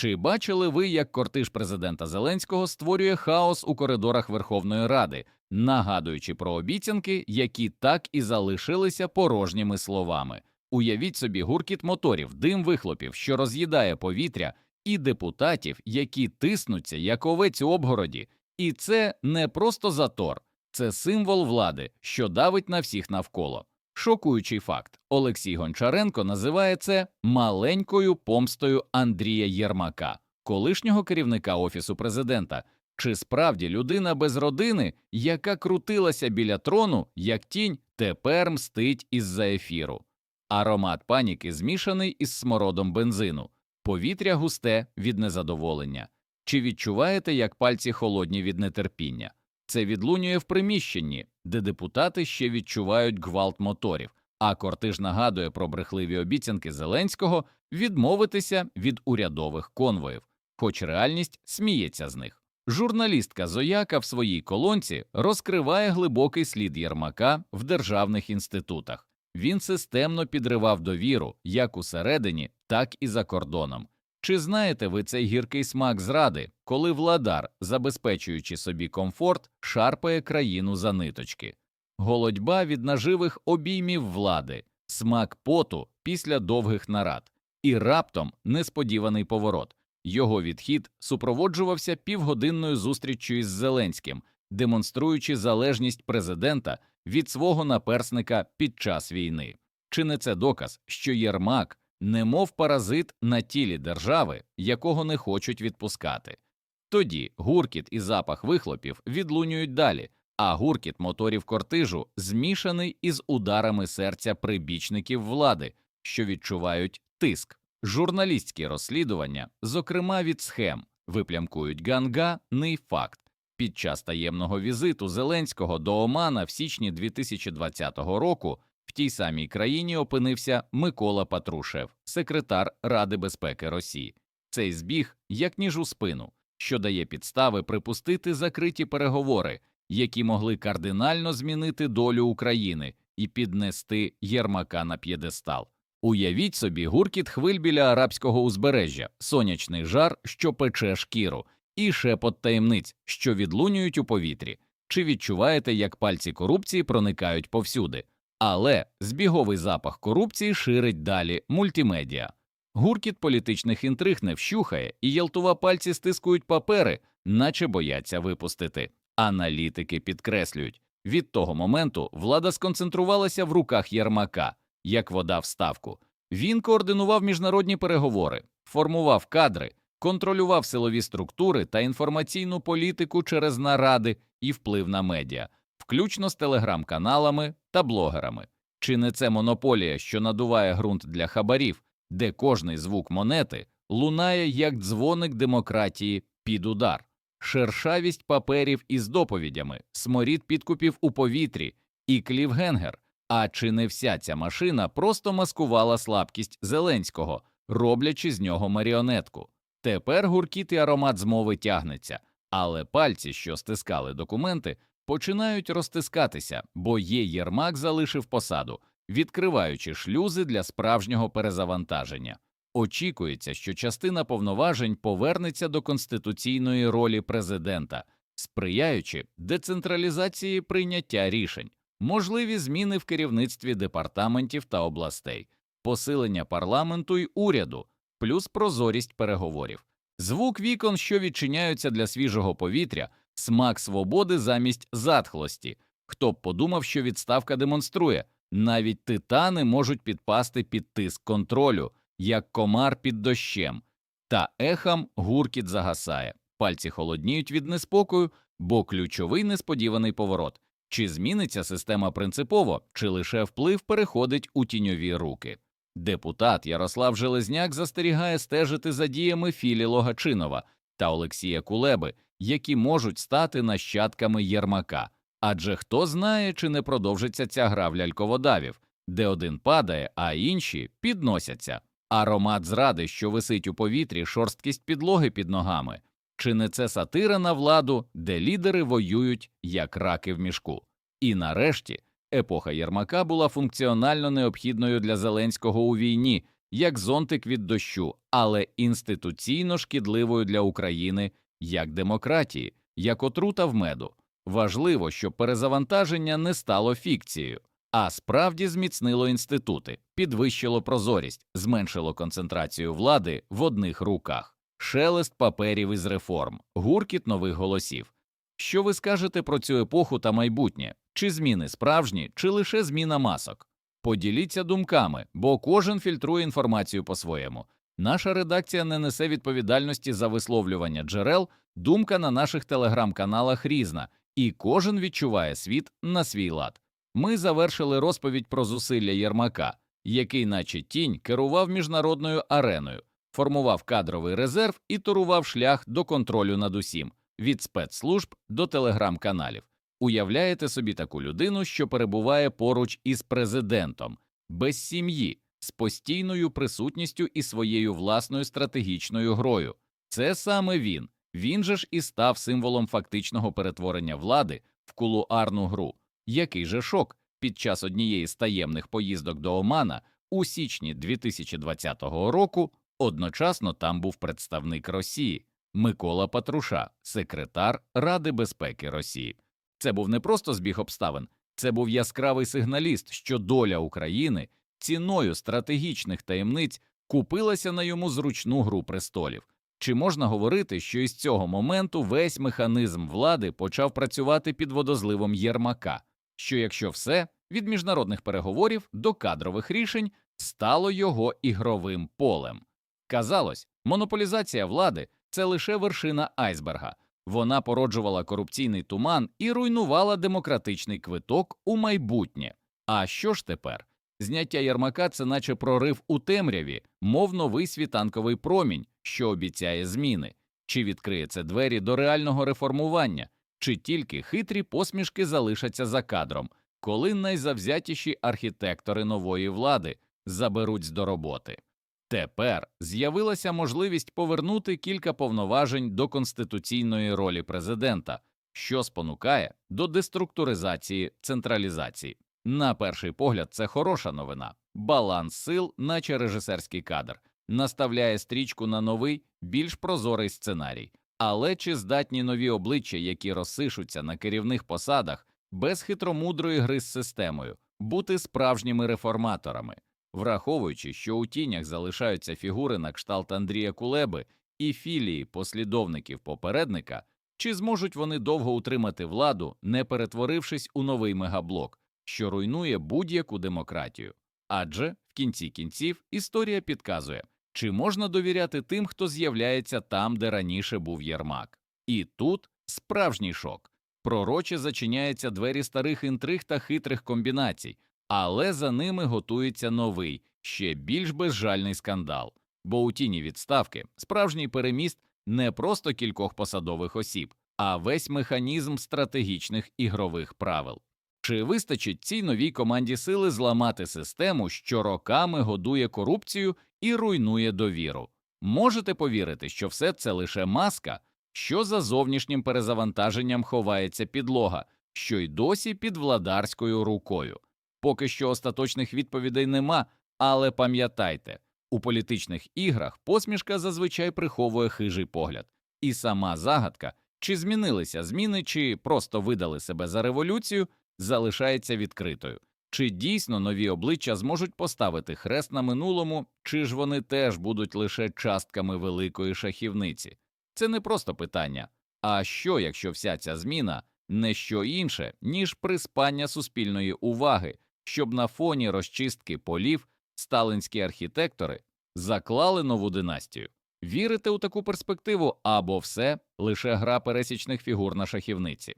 Чи бачили ви, як кортиж президента Зеленського створює хаос у коридорах Верховної Ради, нагадуючи про обіцянки, які так і залишилися порожніми словами? Уявіть собі гуркіт моторів, дим вихлопів, що роз'їдає повітря, і депутатів, які тиснуться як овець у обгороді. І це не просто затор, це символ влади, що давить на всіх навколо. Шокуючий факт: Олексій Гончаренко називає це маленькою помстою Андрія Єрмака, колишнього керівника офісу президента. Чи справді людина без родини, яка крутилася біля трону, як тінь, тепер мстить із-за ефіру? Аромат паніки змішаний із смородом бензину, повітря густе від незадоволення. Чи відчуваєте, як пальці холодні від нетерпіння? Це відлунює в приміщенні, де депутати ще відчувають гвалт моторів, а кортиж нагадує про брехливі обіцянки Зеленського відмовитися від урядових конвоїв, хоч реальність сміється з них. Журналістка Зояка в своїй колонці розкриває глибокий слід Єрмака в державних інститутах. Він системно підривав довіру як усередині, так і за кордоном. Чи знаєте ви цей гіркий смак зради, коли владар, забезпечуючи собі комфорт, шарпає країну за ниточки? Голодьба від наживих обіймів влади, смак поту після довгих нарад, і раптом несподіваний поворот. Його відхід супроводжувався півгодинною зустріччю із Зеленським, демонструючи залежність президента від свого наперсника під час війни. Чи не це доказ, що Єрмак немов паразит на тілі держави, якого не хочуть відпускати. Тоді гуркіт і запах вихлопів відлунюють далі, а гуркіт моторів кортижу змішаний із ударами серця прибічників влади, що відчувають тиск. Журналістські розслідування, зокрема від схем, виплямкують ганганий факт. Під час таємного візиту Зеленського до Омана в січні 2020 року в тій самій країні опинився Микола Патрушев, секретар Ради безпеки Росії. Цей збіг як ніж у спину, що дає підстави припустити закриті переговори, які могли кардинально змінити долю України і піднести Єрмака на п'єдестал. Уявіть собі гуркіт хвиль біля арабського узбережжя, сонячний жар, що пече шкіру, і шепот таємниць, що відлунюють у повітрі. Чи відчуваєте, як пальці корупції проникають повсюди? Але збіговий запах корупції ширить далі мультимедіа. Гуркіт політичних інтриг не вщухає, і Єлтова пальці стискують папери, наче бояться випустити. Аналітики підкреслюють від того моменту влада сконцентрувалася в руках Єрмака, як вода в ставку. Він координував міжнародні переговори, формував кадри, контролював силові структури та інформаційну політику через наради і вплив на медіа включно з телеграм-каналами та блогерами. Чи не це монополія, що надуває ґрунт для хабарів, де кожний звук монети лунає як дзвоник демократії під удар, шершавість паперів із доповідями, сморід підкупів у повітрі і клівгенгер? А чи не вся ця машина просто маскувала слабкість Зеленського, роблячи з нього маріонетку? Тепер гуркіт і аромат змови тягнеться, але пальці, що стискали документи, починають розтискатися, бо є Єрмак залишив посаду, відкриваючи шлюзи для справжнього перезавантаження. Очікується, що частина повноважень повернеться до конституційної ролі президента, сприяючи децентралізації прийняття рішень, можливі зміни в керівництві департаментів та областей, посилення парламенту й уряду, плюс прозорість переговорів, звук вікон, що відчиняються для свіжого повітря смак свободи замість затхлості. Хто б подумав, що відставка демонструє, навіть титани можуть підпасти під тиск контролю, як комар під дощем, та ехам гуркіт загасає, пальці холодніють від неспокою, бо ключовий несподіваний поворот чи зміниться система принципово, чи лише вплив переходить у тіньові руки. Депутат Ярослав Железняк застерігає стежити за діями Філі Логачинова та Олексія Кулеби, які можуть стати нащадками Єрмака. Адже хто знає, чи не продовжиться ця гра в ляльководавів, де один падає, а інші підносяться. Аромат зради, що висить у повітрі, шорсткість підлоги під ногами, чи не це сатира на владу, де лідери воюють як раки в мішку? І нарешті епоха Єрмака була функціонально необхідною для Зеленського у війні, як зонтик від дощу, але інституційно шкідливою для України як демократії, як отрута в меду. Важливо, щоб перезавантаження не стало фікцією, а справді зміцнило інститути, підвищило прозорість, зменшило концентрацію влади в одних руках, шелест паперів із реформ, гуркіт нових голосів. Що ви скажете про цю епоху та майбутнє? Чи зміни справжні, чи лише зміна масок? Поділіться думками, бо кожен фільтрує інформацію по-своєму. Наша редакція не несе відповідальності за висловлювання джерел, думка на наших телеграм-каналах різна, і кожен відчуває світ на свій лад. Ми завершили розповідь про зусилля Єрмака, який, наче тінь, керував міжнародною ареною, формував кадровий резерв і турував шлях до контролю над усім від спецслужб до телеграм-каналів. Уявляєте собі таку людину, що перебуває поруч із президентом, без сім'ї, з постійною присутністю і своєю власною стратегічною грою. Це саме він. Він же ж і став символом фактичного перетворення влади в кулуарну гру. Який же шок під час однієї з таємних поїздок до Омана у січні 2020 року одночасно там був представник Росії Микола Патруша, секретар Ради безпеки Росії. Це був не просто збіг обставин, це був яскравий сигналіст, що доля України ціною стратегічних таємниць купилася на йому зручну гру престолів. Чи можна говорити, що із цього моменту весь механізм влади почав працювати під водозливом Єрмака, що якщо все від міжнародних переговорів до кадрових рішень стало його ігровим полем? Казалось, монополізація влади це лише вершина айсберга. Вона породжувала корупційний туман і руйнувала демократичний квиток у майбутнє. А що ж тепер? Зняття Єрмака це наче прорив у темряві, мов новий світанковий промінь, що обіцяє зміни, чи відкриє це двері до реального реформування, чи тільки хитрі посмішки залишаться за кадром, коли найзавзятіші архітектори нової влади заберуться до роботи. Тепер з'явилася можливість повернути кілька повноважень до конституційної ролі президента, що спонукає до деструктуризації централізації. На перший погляд, це хороша новина. Баланс сил, наче режисерський кадр, наставляє стрічку на новий, більш прозорий сценарій. Але чи здатні нові обличчя, які розсишуться на керівних посадах, без хитромудрої гри з системою, бути справжніми реформаторами? Враховуючи, що у тінях залишаються фігури на кшталт Андрія Кулеби і філії послідовників попередника, чи зможуть вони довго утримати владу, не перетворившись у новий мегаблок, що руйнує будь-яку демократію? Адже в кінці кінців історія підказує, чи можна довіряти тим, хто з'являється там, де раніше був Єрмак. І тут справжній шок. Пророче зачиняються двері старих інтриг та хитрих комбінацій але за ними готується новий, ще більш безжальний скандал. Бо у тіні відставки справжній переміст не просто кількох посадових осіб, а весь механізм стратегічних ігрових правил. Чи вистачить цій новій команді сили зламати систему, що роками годує корупцію і руйнує довіру? Можете повірити, що все це лише маска, що за зовнішнім перезавантаженням ховається підлога, що й досі під владарською рукою. Поки що остаточних відповідей нема, але пам'ятайте, у політичних іграх посмішка зазвичай приховує хижий погляд, і сама загадка, чи змінилися зміни, чи просто видали себе за революцію, залишається відкритою. Чи дійсно нові обличчя зможуть поставити хрест на минулому, чи ж вони теж будуть лише частками великої шахівниці? Це не просто питання. А що, якщо вся ця зміна не що інше, ніж приспання суспільної уваги? щоб на фоні розчистки полів сталинські архітектори заклали нову династію. Вірите у таку перспективу або все лише гра пересічних фігур на шахівниці.